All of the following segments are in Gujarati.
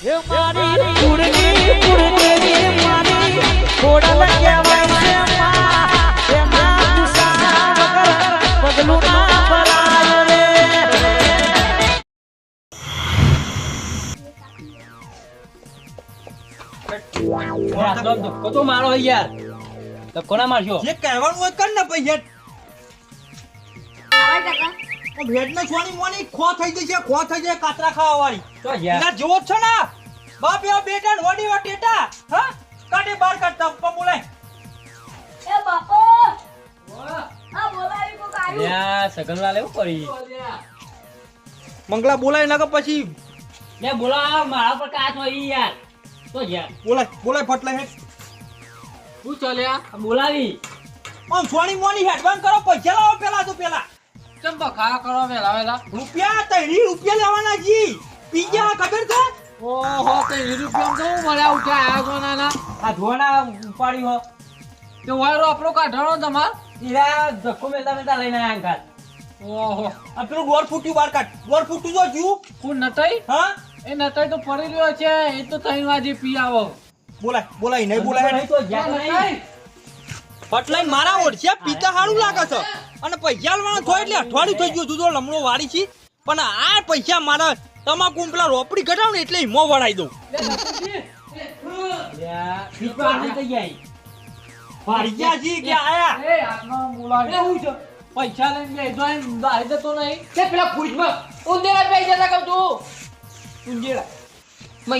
એ મારી કુળની કુળદેવી મારી ખોડલ કહેવાય છે એના ગુસ્સા વગર પગલું ના ભરાય રે. આટલો ધક્કો તો મારો યાર ધક્કો ના મારશો? જે કહેવાનું હોય કર ને પછી ટકા ઓ મોની ખો થઈ જશે ખો થઈ જાય કાતરા ખાવા વાળી. તો યાર. જો જેવો છે ને બાપ બેટા વા ટેટા. હા? બાર કાઢતા બોલાય એ બાપો! બોલાવી મંગલા બોલાય ના કે પછી. લે બોલા મારા પર કાચ હોય યાર. તો યાર. બોલાય બોલાય ફટલે હેડ શું ચાલ્યા? બોલાવી. આમ સોની મોની હેડવાન કરો પૈસા લાવો પેલા તો પેલા. ચમ બખા કરો વેલા વેલા રૂપિયા ત્રણ રૂપિયા લેવાના જી. પીજા ખબર છે? ઓહો તે રૂપિયા તો મળ્યા ઉઠ્યા આ છો ના આ ધોના ઉપાડી હો. તે વાયરો આપણો કાઢાણો તમાર? ઈરા ધક્કો મેલતા મેલતા લઈને આયા અંકાલ ઓહો. આ પેલું દોઢ ફૂટ્યું બાર કાઢ. દોઢ ફૂટ્યું જો જ્યું. કોણ નટાઈ? હા? એ નટાઈ તો પડી રહ્યો છે એ તો તઈ વાગે પી આવો. બોલાય બોલાય નહીં બોલાય. નહીં તો જ્યાં નહીં ફટલાઈન મારા છે પીતા સારું લાગે છે. અને પૈસા લેવાના થયો એટલે અઠવાડિયું થઈ ગયું તું તો લમણો વાળી છે. પણ આ પૈસા મારા તમાકુ પેલા રોપડી કઢાવ ને એટલે હિમો વળાઈ દઉં. પૈસા લઈને જતો નહીં. પેલા ફૂજમાં ઉંદેરા પૈસા ના તું ઉંદેરા મય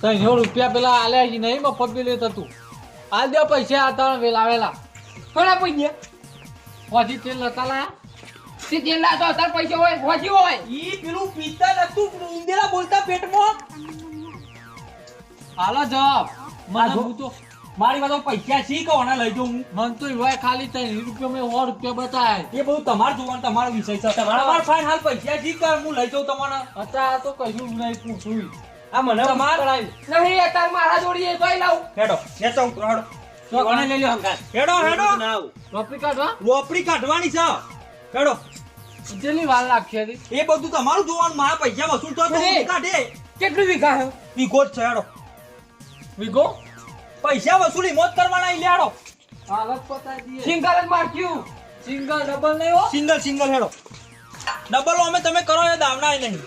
ત્રણસો રૂપિયા પેલા આલ્યા નહીં મફત બી લેતો હાલ દે પૈસા હતા વેલા વેલા. કોના પૈસા હોજી તેલ નતા લાયા? તે તેલ લાતો તાર પૈસા હોય હોજી હોય. ઈ પેલું પીતા નતું ઊંધેલા બોલતા પેટમાં. હાલો જવાબ. મને. હું તો મારી પાસે પૈસા છે કોને લઈ જઉં મન તો એવાય ખાલી ત્રણ રૂપિયા મેં સો રૂપિયા બતાય એ બધું તમારે જોવાનું તમારો વિષય છે. તમારે ફાઈન હાલ પૈસા છે કે હું લઈ જઉં તમને. અત્યારે તો કશું નહીં પૂછું. આ મને તમાર નહીં અત્યારે મારા જોડીએ તોય લાવ. હેડો નેતો હેડો. કોને લઈ લ્યો હંકાર હેડો હેડો. ટોપી કાઢવા લોપડી કાઢવાની છે. હેડો. જેની વાલ લાગશે? એ બધું તમારું જોવાનું મારા પૈસા વસૂલ તો કાઢે. કેટલું વીઘા છે? વીઘો જ છે હેડો. વીઘો? પૈસા વસૂલી મોજ કરવાના ઈ લેડો. હાલત પતાઈ દીએ સિંગલ જ માર્ક્યું. સિંગલ ડબલ નહીં હો. સિંગલ સિંગલ હેડો. ડબલ અમે તમે કરો એ દાવના નહીં.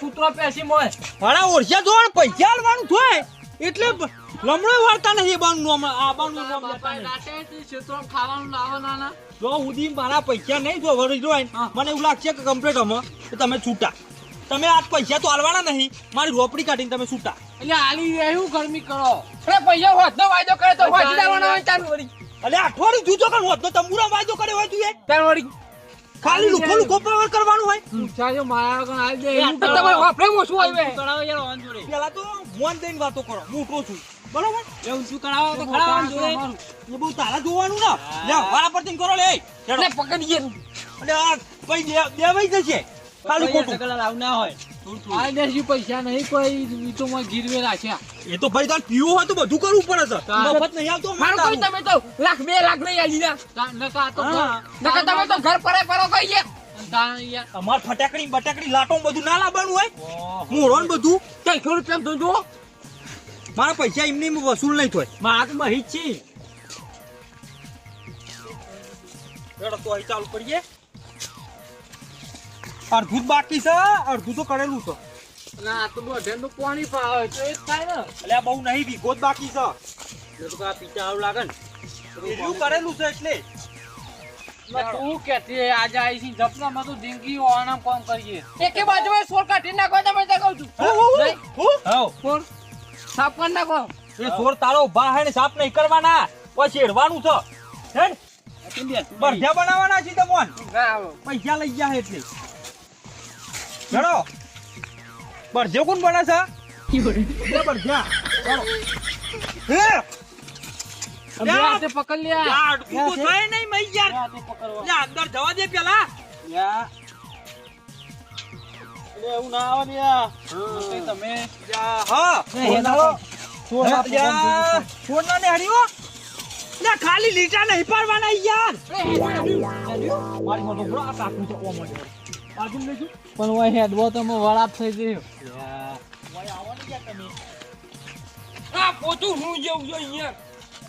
કૂતરો પેસી મોય. મારા ઓરસા જો પૈસા આલવાનું થાય. એટલે લમણો વાળતા નથી બાનું નામ આ બાનું નામ લેતા ખાવાનું જો મારા પૈસા નહીં જો જોઈ મને એવું લાગશે કે કમ્પ્લીટ હમ તમે છૂટા. તમે આ પૈસા તો આલવાના નહીં મારી રોપડી કાઢીને તમે છૂટા. એટલે આલી એવું ગરમી કરો? અરે પૈસા હોતનો વાયદો કરે તો હોત દેવાનો હોય તાર વળી અલે અઠવાડિયું જુજો કે હોત તો વાયદો કરે હોય તું એ. તાર વળી ખાલી લુખો લુખો પાવર કરવાનું હોય. પૂછાજો મારા આગળ આલી દે. એવું તો તમારે વાપરે ઓછું આવ્યું કરાવો યાર વાંધો નહીં. પેલા તો મોન દઈને વાતો કરો મોટો છું. બરોબર? એવું શું કરાવો? તો ખરાવાનું જોડે. એ બહુ તારા જોવાનું ને. લે વાળા પરથી કરો લે હેડો. પકડીએ અને આ પૈ દે- દેવાઈ જશે. ખાલી ખોટું. લાવ ના હોય. આ પૈસા નહીં કોઈ તો મને ગીરવે રાખ્યા. એ તો ભાઈ તાર પીવું હોય બધું કરવું પડે છે. મફત નહીં આવતો મારું કોઈ તમે તો લાખ બે લાખ નહીં આલી ના નકા તો નકા તમે તો ઘર પરે પરો કઈ છે તાણ યાર અમાર ફટાકડી બટાકડી લાટો બધું ના લાવવાનું હોય. મોળો ને બધું. ત્રણસો રૂપિયા તો મારા પૈસા એમને એમ વસૂલ નહીં થાય. મારા હાથમાં મહી છે. ચાલુ કરીએ. અડધું બાકી છે અડધું તો કરેલું છે. ના તો બધે નું પાણી પાવે તો એ થાય ને. એટલે બહુ નહીં વીઘો જ બાકી છે. એ તો આ પીચા આવું લાગે ને. એટલું કરેલું છે એટલે. તું કેતી આજે આઈ છી જપનામાં તો જિંદગી ઓણામ કામ કરીએ. એકે બાજુ સોર કાઢી નાખો તમે તો કહું છું. હું, હું, હું, સાફ કરી નાખો. એ સોર તારો ઊભા હે ને સાફ નહીં કરવાના. પછી એડવાનું છે. હેડ. બરધ્યા બનાવવાના છે તમોન. પૈસા લઈ ગયા એટલે. હેડો બરધ્યો કોણ બને છે એ બરધ્યા ચાલો હે બે હાથે પકડ લ્યા યાર અડકું તો થાય નહીં મઈ યાર હાથે પકડવા લે અંદર જવા દે પેલા એવું ના આવે ને તમે હા હે, ના. ને હરિયો લે ખાલી લીટા નહીં પાડવાના યાર મારી મોટો આ કાકુ તો ઓમ પણ ઓય હેડવો તો મો વળાપ થઈ ગયો આ પોતું હું જેવું જો અહીંયા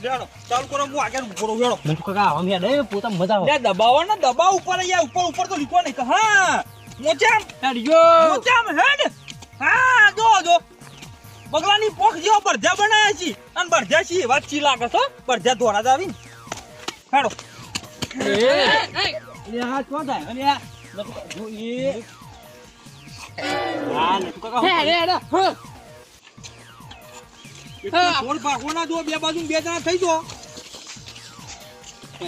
લેડો ચાલ કરો હું આગળ ઊભો રહું લેડો મને કાકા આમ યાદ આવે પોતા મજા લે દબાવો ને દબાવ ઉપર યાર ઉપર ઉપર તો લીખો નહીં હા મોચામ હેડજો મોચામ હેડ હા જો જો બગલાની પોખ જેવો બરધ્યા બનાયા છે અને બરધ્યા છે વાત ચી લાગે છે બરધ્યા ધોરા જ આવી હેડો કોણ થાય અને ના બે બાજુ બે જણા થઈ જો તો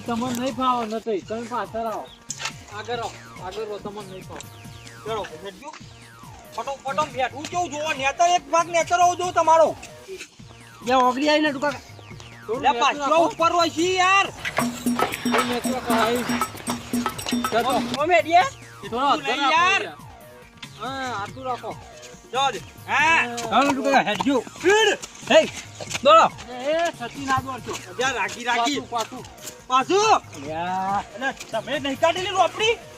તમને નહીં ફાવો નથી તમે પાછળ આવો આગળ આવો આગળ રહો તમને નહીં ફાવો ચલો ફટો ફટો કેવું જોવો નેતર એક ભાગ નેતર હોવો જોવો તમારો બે ઓગળી આવીને ટુકા લે, પાછો ઉપર હોય છે યાર?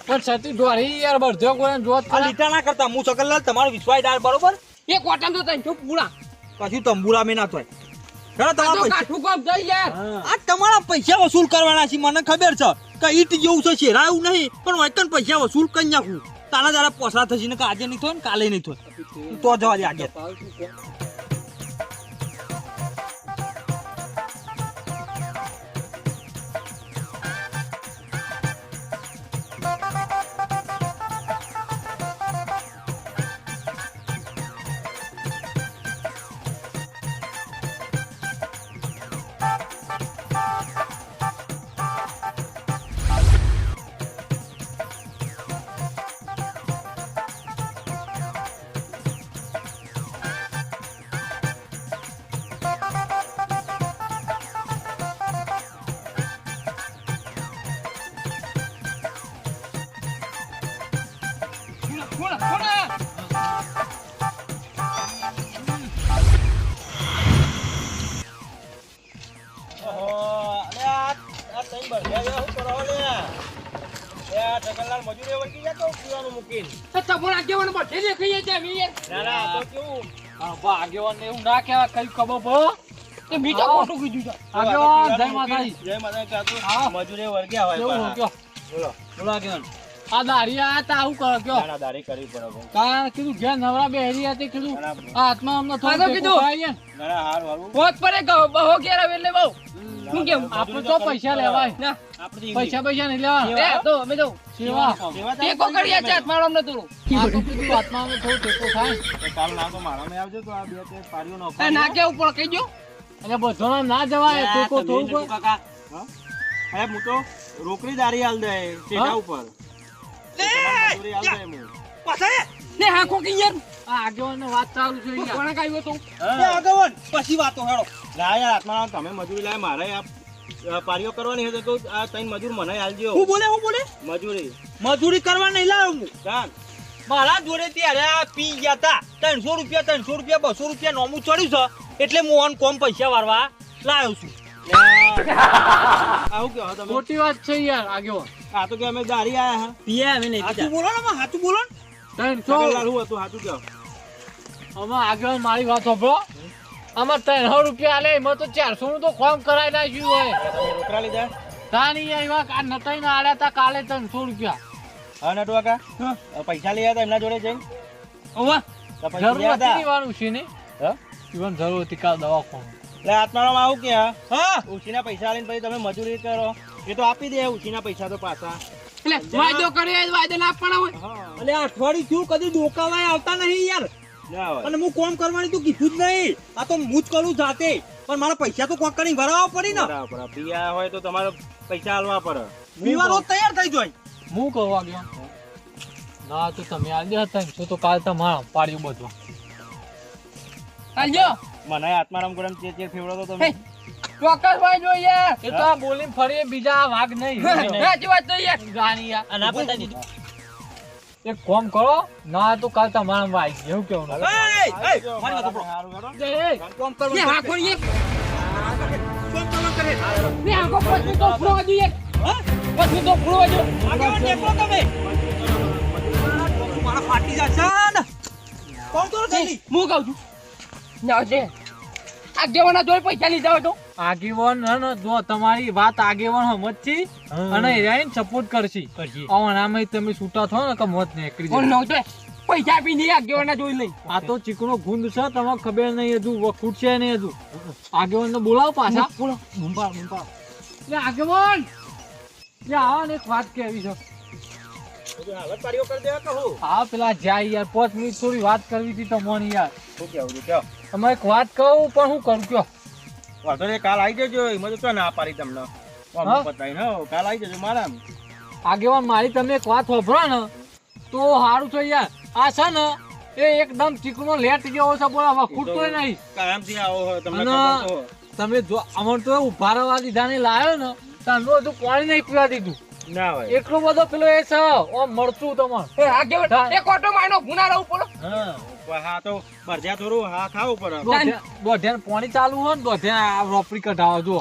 પણ સતી દોડી યાર બધો કોઈ જોત લીટા ના કરતા. હું સકલલાલ તમારો વિશ્વાસ બરોબર? એ કોટન તો તને પૂરા. કશું તંબુરા મેં ના થાય. તમારા પૈસા વસૂલ કરવાના છે મને ખબર છે. કે ઈટ જેવું છે શેરા એવું નહીં, પણ વૈકન પૈસા વસૂલ કરી નાખું. તારા જરા પોસરા થશે ને આજે નહીં થાય ને કાલે નહીં થાય. તો જવા દે આગળ કેવાનું બધે દેખાઈ જાય યાર હા બા આગેવાન ને એવું ના કહેવાય કઈ ખબર ભો તે મીઠા ખોટું કીધું છે. આગેવાન જય માતાજી. જય માતાજી. હા. મજૂરી વર્ગ્યા હોય કેવું પાછા. કયો બોલો. બોલો આગેવાન આ દારી આ તા આવું કરો કયો ના દારી કરી પડો કા કીધું ઘેર નવરા બેહરી હતી કીધું. આ હાથમાં અમને થોડું કીધું. ખાઈએ ને. હાર વાળું. હોત પડે ગયો બહો ઘેર આવે એટલે બહુ. શું કેમ આપણે તો પૈસા લેવાય. ના પૈસા પૈસા નહીં લેવા. એ તો અમે તો સેવા. ટેકો કરી આ મારો અમને થોડું. આ તો કીધું થોડું ટેકો થાય. કાલ ના તો મારામાં આવજો તો આ બે તે પાડીઓ નો ના કેવું પણ કહી દો. એટલે બધો ના જવાય ટેકો થોડું કાકા. અરે હું તો રોકડી દારી હાલ દે ટેકા ઉપર. લે મજૂરી હાલ દે હું. પાછા ને હા કોકી યાર. આ વાત ચાલુ છે યાર. કોણે કાઢ્યું આગેવાન પછી વાતો હેડો. ના યાર તમે મજૂરી લાય મારે આ આ પારીઓ કરવાની હતી તો આ ત્રણ મજૂર મને હાલજો હું બોલે હું બોલે? મજૂરી. મજૂરી કરવા નહીં લાવ્યો હું. ચાલ. મારા જોડે ત્યારે પી ગયા તા. ત્રણસો રૂપિયા ત્રણસો રૂપિયા બસો રૂપિયા નોમું ચડ્યું છે. એટલે મોહન ઓન કોમ પૈસા વારવા લાવ્યો છું. આવું કેવો તમે. ખોટી વાત છે યાર આગેવાન. આ તો કે અમે દારી આયા હા. પીએ અમે નહીં હાચું બોલો ને હાથું હાચું બોલો ને. ત્રણસો. સગનલાલ હતું હાથું કહો. આમાં આગળ મારી વાત સાંભળો. આમાં ત્રણસો રૂપિયા આલે એમાં તો ચારસો નું તો કોમ કરાઈ નાખ્યું હોય. રોકડા લીધા? તાની આવ્યા આ નતાઈ ના આડ્યા તા કાલે ત્રણસો રૂપિયા. હા નટુ કાકા? પૈસા લઈ આવ્યા તા એમના જોડે જઈને? ઓવા તો પૈસા જરૂર હતી લેવાનું છે ને હા? જીવન જરૂર હતી કાલ કોણ એટલે આત્મારામ આવું કે હા? હા. ઉછીના પૈસા લઈને પછી તમે મજૂરી કરો. એ તો આપી દે ઉછીના પૈસા તો પાછા. એટલે વાયદો કરે વાયદો ના આપવાના હોય. એટલે આ અઠવાડિયું થયું કદી ડોકાવાય આવતા નહીં યાર. અને હું કોમ કરવાની તું કીધું જ નહીં. આ તો હું જ કરું જાતે. પણ મારા પૈસા તો કોક કરીને ભરાવા પડી ને. બરાબર. પિયા હોય તો તમારે પૈસા આલવા પડે. પીવાનો તૈયાર થઈ જાય. હું કહું આગળ? ના તો તમે આજે હતા તો તો કાલ તમારા પાડ્યું બધું. હાલજો મને આત્મારામ ગરમ ચેર ચેર ફેવડો તો તમે ચોક્કસ ભાઈ જોઈએ. એ તો આ બોલીને ફરી બીજા વાઘ નહીં. સાચી વાત તો યાર જાણી યાર અને આ પતાવી દીધું. એક કોમ કરો. ના તો કાલ તમારા ભાઈ એવું કેવું કોમ કરો એ હા કોણ એક કોમ કરો ને આ તો ફ્રો આજો તમે. ફાટી જશે કોમ કહું છું? ના જે. આગેવાના જોડે પૈસા લીધા હોય તો આગેવાન જો તમારી વાત આગેવાન સમજતી અને એરાઈને સપોર્ટ કરશી. અનામે તમે છૂટા થો ને કે મોત નીકળી જાય. પૈસા બી નહીં આગેવાના જોઈ લઈ. આ તો ચીકણો ગુંદ છે તમને ખબર નહીં હજુ ખૂટશે નહીં હજુ. આગેવાન બોલાવો પાછા. બોલો. મુંબા મુંબા લે આગેવાન! લે આવો ને એક વાત કહેવી છે. હા? પેલા જાય યાર પાંચ મિનિટ થોડી વાત કરવી હતી તમને યાર. શું કેવું છે કયો? તમે એક વાત કહું પણ હું કરું કયો? વાંધો નહીં કાલ આવી જજો એમાં તો ના પાડી તમને? કાલ આવી જજો મારા આગેવાન મારી તમે એક વાત સાંભળો ને તો સારું છે યાર. આ છે ને એ એકદમ ચીકણો લેટ જેવો છે બોલા હવે ખૂટતો નહીં. કાયમથી આવો તમને. તમે જો અમર તો ઊભા રહેવા દીધા ને લાવ્યો ને તમે બધું પાણી નહીં પીવા દીધું. ના હોય. એટલો બધો પેલો એ છે ઓમ મળતું તમારે. એ આગેવાન એક ઓટો માયનો ગુના રહું પડો હા. હા તો ભરજ્યા થોડું હા ખાવું પડે. દોઢિયા પાણી ચાલુ હોય ને દોઢિયા રોપડી કઢાવો જો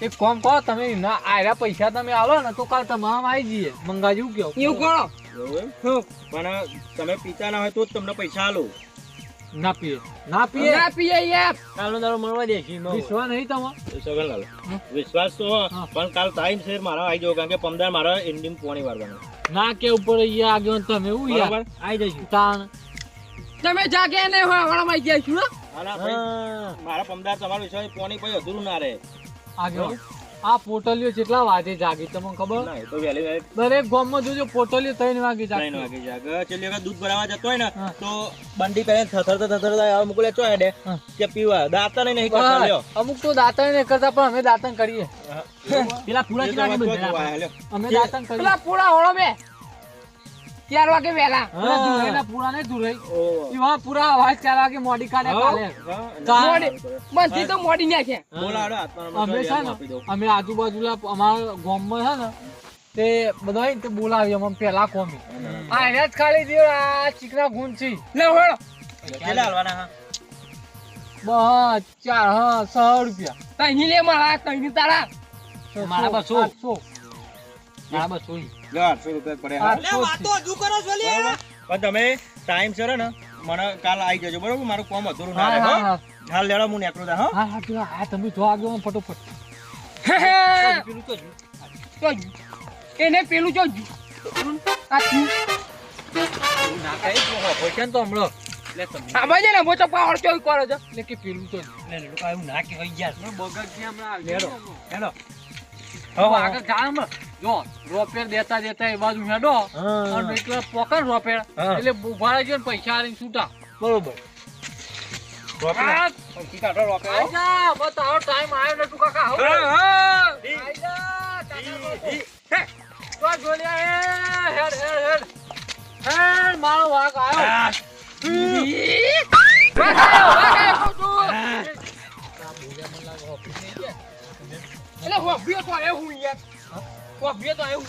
એક કામ કહો તમે ના આયરા પૈસા તમે આલો ને તો કાલ તમામ આવી જઈએ. મંગાજ્યું કેવું એવું કોણ પણ તમે પીતા ના હોય તો જ તમને પૈસા આલું. ના પીએ. ના પીએ? ના પીએ યાર કાલનો દાડો મળવા દે વિશ્વાસ નહીં સગનલાલ, વિશ્વાસ તો પણ કાલ ટાઈમ શેર મારા આવી જવો કારણ કે પમદાર મારા ઇન્ડિયન પોણી વાળવાનો ના કે ઉપર અહીંયા આગળ તમે એવું યાર? આવી જઈશું. તાણ. તમે જાગે ને વાળામાં ગયા છો મારા પમદાર તમારો વિશ્વાસ પોણી પછી અધૂરું ના રહે. આગળ આ પોટલીઓ કેટલા વાગે જાગી તમને ખબર? તો વહેલી દરેક ગામમાં જોજો પોટલીઓ ત્રણ વાગે ત્રણ વાગે જાગે. છેલ્લી વખત દૂધ ભરાવા જતો હોય ને તો બંડી પહેલા થથરતા થથરતા આવે મુકલે ચો હેડે? કે પીવા દાંતા નહીં નહીં કરતા લ્યો. અમુક તો દાંતણ નહીં કરતા પણ અમે દાંતણ કરીએ. પેલા પૂરા અમે દાંતણ કરીએ. પેલા પૂરા હોળો બે. ચાર વાગે વેલા પૂરા ને ધુરાઈ એવા પૂરા અવાજ ચાર વાગે મોડી કાઢે કાલે. બધી તો મોડી ના છે. અમે છે ને અમે આજુબાજુના અમારા ગામમાં છે ને તે બધા તે બોલાવી અમે પેલા કોમી. આ એને જ ખાલી દે આ ચીકના ગુણ છે. લે હોળો કેટલા હાલવાના હા? બસ ચાર હા સો રૂપિયા. તઈ લે મારા તઈ તારા. મારા બસો. મારા બસો. લો, આઠસો રૂપિયા પડે હા. વાતો હજુ કરો છો લે પણ તમે ટાઈમ સર ને મને કાલ આવી જજો બરોબર? મારું કોમ અધૂરું ના રહે હા હાલ લેડો હું નીકળું તા, હા. હા હા તમે જો આગળ ફટોફટ. પેલું તો જો. એને પેલું જો આ તું ના હો, પૈસા તો હમણાં. સાંભળજે ને મોટો ચોઈ કરો છો. એટલે કે પેલું તો લે, લે, લોકો એવું ના કહેવાય યાર. બગડ છે હમણાં. આવી હેલો. હવે આગળ હમણાં. જો રોપેર દેતા દેતા એ બાજુ હેડો અને એટલે પોકર રોપેર એટલે ઊભા રહેજો ને પૈસા આવીને છૂટા. બરોબર. આવ્યો તું તો મારો વાઘ. એટલે હું. અભ્યો તો આવ્યો હું યાર. અભ્યો તો આવ્યો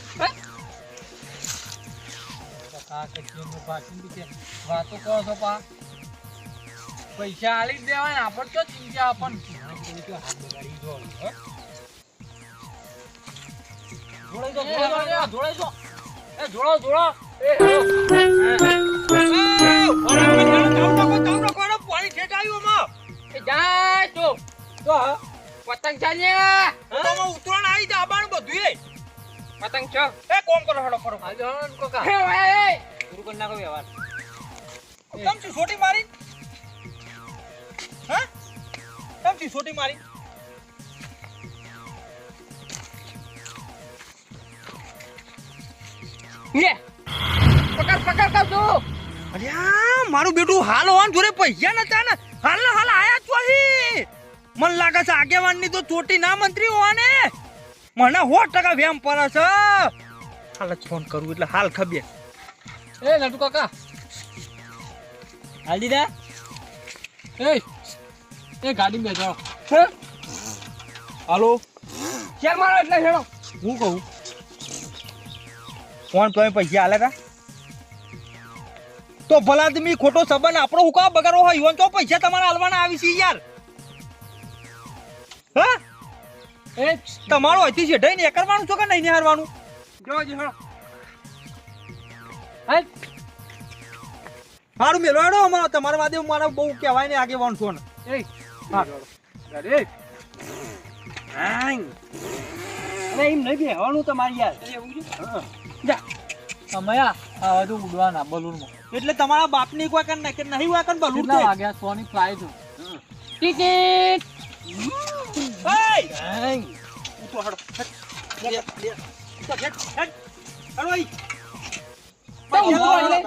વાતો કરો છો પા. પૈસા આલી દેવા ને આપણે તો ચિંતા હો? જોડાઈ દો, જોડાઈ દો, એ જોડો જોડો પાણી. એ. જાય તો. તો હા. પતંગ ચાલ્યા. ઉતરણ આવી જાય આબાનું બધું. પતંગ છો એ કોમ કરો હેડો કરો ને કાકા. હે એ. પૂરું કરી નાખો વ્યવહાર. તમ છું છોટી મારી? હા? તમ છું છોટી મારી? લે. પકડ પકડ છું અરે મારું બેટું હાલ હોવાન જોડે પૈસા નતા ને. હાલ હાલ આયા છો મન લાગે છે આગેવાનની તો ચોટી ના મંત્રી હોવાને. મને સો ટકા વેમ પડે છે. હાલ જ ફોન કરું એટલે હાલ ખબે એ લટુ કાકા. હાલ દીદા. એ એ ગાડી બે હે? હાલો. ચાલ મારો એટલે હેડો. હું કહું? ફોન તમે પૈસા હાલે તા. તો ભલા તમે ખોટો સંબંધ આપણો હુકા બગાડો હોય? તો પૈસા તમારા હાલવાના આવી છે યાર. એ તમારું અહીંથી શેઠાઈ ને એકરવાનું છો કે નહીં નિહારવાનું? હાલ. સારું મેળવાડો અમારો. તમારા વાદે મારા બહુ કહેવાય ને આગેવાન છો ને એ હા. અરે. અરે એમ નહીં બેહવાનું તમારી યાર. સમયા આ બધું ઉડવાના બલૂનમાં. એટલે તમારા બાપની કોઈ કે નહીં હોય કેટલા છે? વાગ્યા? સોની ફ્લાઇટ. ટિકિટ! ઉઠો, હળો. હેટ. લે, લે. ઉઠો, હેટ, હેટ. હળો અહીં. તો ઊભો રહી લે.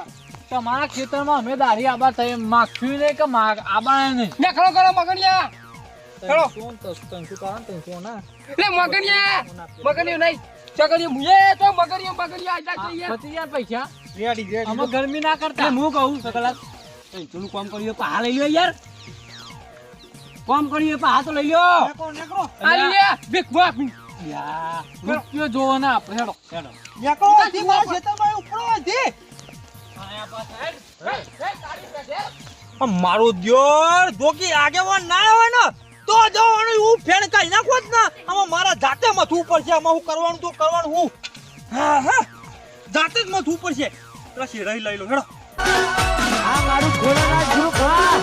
તમારા ખેતરમાં અમે દાઢી આબા થઈ માખ્યું નહીં કે માગ આબા નહીં ને ખરો ખરો મગનિયા ચલો શું કારણ તંસુ ના લે મગનિયા મગનિયો નહીં ચગડિયો મુયે તો મગનિયો મગનિયો આજા છે યાર પૈસા રેડી, રેડી. અમે ગરમી ના કરતા હું કહું સકલા પેલું કામ કર્યું પા લઈ લ્યો યાર કામ કર્યું પા હાથ લઈ લ્યો. નેકરો, નેકરો. આલી લે. ભીખ બાપ યા રૂપિયો જોવો ના આપણે. હેડો હેડો. નેકરો, અહીંથી મારા ખેતરમાં ઉપડો, અહીંથી. પણ મારો દ્યોર ધોકી આગેવાન ના હોય ને તો જવાનું હું ફેણ કાઢી નાખો જ ને. આમાં મારા જાતે મથવું પડશે આમાં હું કરવાનું તો કરવાનું હું. હા હા. જાતે જ મથવું પડશે રસી રહી લઈ લો હેડો. આ મારું ખોરાના ગ્રુપ હા.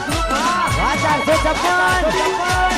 વાત ચાલશે છપ્પન